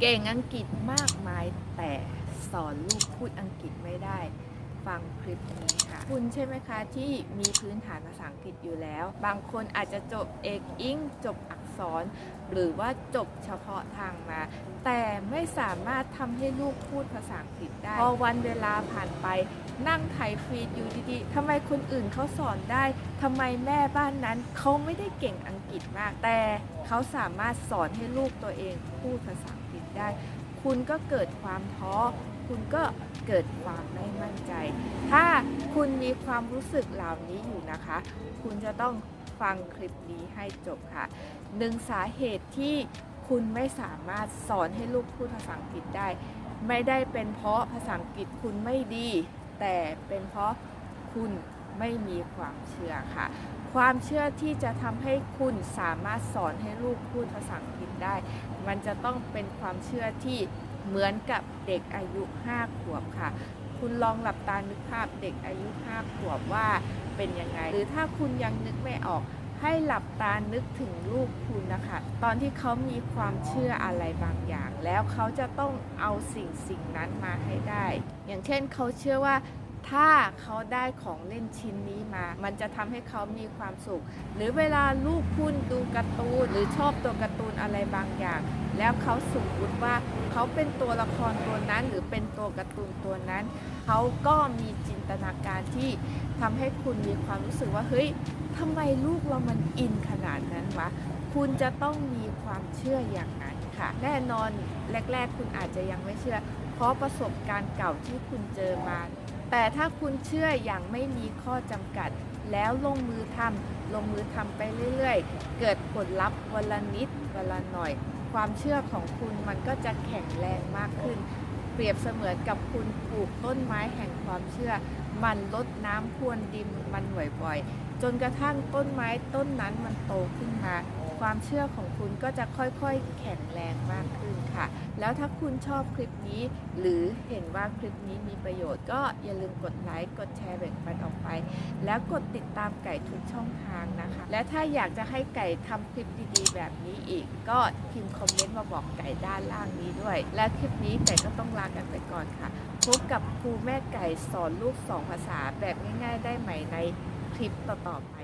เก่งอังกฤษมากมายแต่สอนลูกพูดอังกฤษไม่ได้ ฟังคลิปนี้ค่ะ คุณใช่ไหมคะ ที่มีพื้นฐานภาษาอังกฤษอยู่แล้ว บางคนอาจจะจบเอกอิงจบอักษร หรือว่าจบเฉพาะทางมา แต่ไม่สามารถทำให้ลูกพูดภาษาอังกฤษได้ พอวันเวลาผ่านไปนั่งไถฟีดอยู่ดีๆทำไมคนอื่นเขาสอนได้ทำไมแม่บ้านนั้นเขาไม่ได้เก่งอังกฤษมาก แต่เขาสามารถสอนให้ลูกตัวเองพูดภาษา อังกฤษได้ คุณก็เกิดความท้อ คุณก็เกิดความไม่มั่นใจ ถ้าคุณมีความรู้สึกเหล่านี้อยู่นะคะ คุณจะต้องฟังคลิปนี้ให้จบค่ะหนึ่งสาเหตุที่คุณไม่สามารถสอนให้ลูกพูดภาษาอังกฤษได้ ไม่ได้เป็นเพราะภาษาอังกฤษคุณไม่ดี แต่เป็นเพราะคุณ ไม่มีความเชื่อค่ะ ความเชื่อที่จะทำให้คุณสามารถสอนให้ลูกพูดภาษาอังกฤษได้ มันจะต้องเป็นความเชื่อที่เหมือนกับเด็กอายุ 5 ขวบค่ะ คุณลองหลับตานึกภาพเด็กอายุ 5 ขวบว่าเป็นยังไง หรือถ้าคุณยังนึกไม่ออกให้หลับตานึกถึงลูกคุณนะคะ ตอนที่เขามีความเชื่ออะไรบางอย่าง แล้วเขาจะต้องเอาสิ่งสิ่งนั้นมาให้ได้ อย่างเช่นเขาเชื่อว่า ถ้าเขาได้ของเล่นชิ้นนี้มา มันจะทำให้เขามีความสุข หรือเวลาลูกคุณดูการ์ตูนหรือชอบตัวการ์ตูนอะไรบางอย่าง แล้วเขาสมมติว่าเขาเป็นตัวละครตัวนั้น หรือเป็นตัวการ์ตูนตัวนั้น เขาก็มีจินตนาการที่ทำให้คุณมีความรู้สึกว่าเฮ้ยทำไมลูกเรามันอินขนาดนั้นวะคุณจะต้องมีความเชื่ออย่างนั้นค่ะแน่นอนแรก ๆ คุณอาจจะยังไม่เชื่อ เพราะประสบการณ์เก่าที่คุณเจอมา แต่ถ้าคุณเชื่ออย่างไม่มีข้อจำกัด แล้วลงมือทำลงมือทำไปเรื่อยๆ เกิดผลลัพธ์วันละนิดวันละหน่อย ความเชื่อของคุณมันก็จะแข็งแรงมากขึ้น เปรียบเสมือนกับคุณปลูกต้นไม้แห่งความเชื่อ มันลดน้ำพรวนดินมันบ่อยๆ จนกระทั่งต้นไม้ต้นนั้นมันโตขึ้นมา ความเชื่อของคุณก็จะค่อยๆ แข็งแรงมากขึ้นค่ะ แล้วถ้าคุณชอบคลิปนี้ หรือเห็นว่าคลิปนี้มีประโยชน์ ก็อย่าลืมกดไลค์ กดแชร์แบ่งปันออกไป แล้วกดติดตามไก่ทุกช่องทางนะคะ และถ้าอยากจะให้ไก่ทำคลิปดีๆ แบบนี้อีก ก็พิมพ์คอมเมนต์มาบอกไก่ด้านล่างนี้ด้วย และคลิปนี้ไก่ก็ต้องลากันไปก่อนค่ะ พบกับครูแม่ไก่สอนลูกสองภาษาแบบง่ายๆ ได้ใหม่ในคลิปต่อๆไป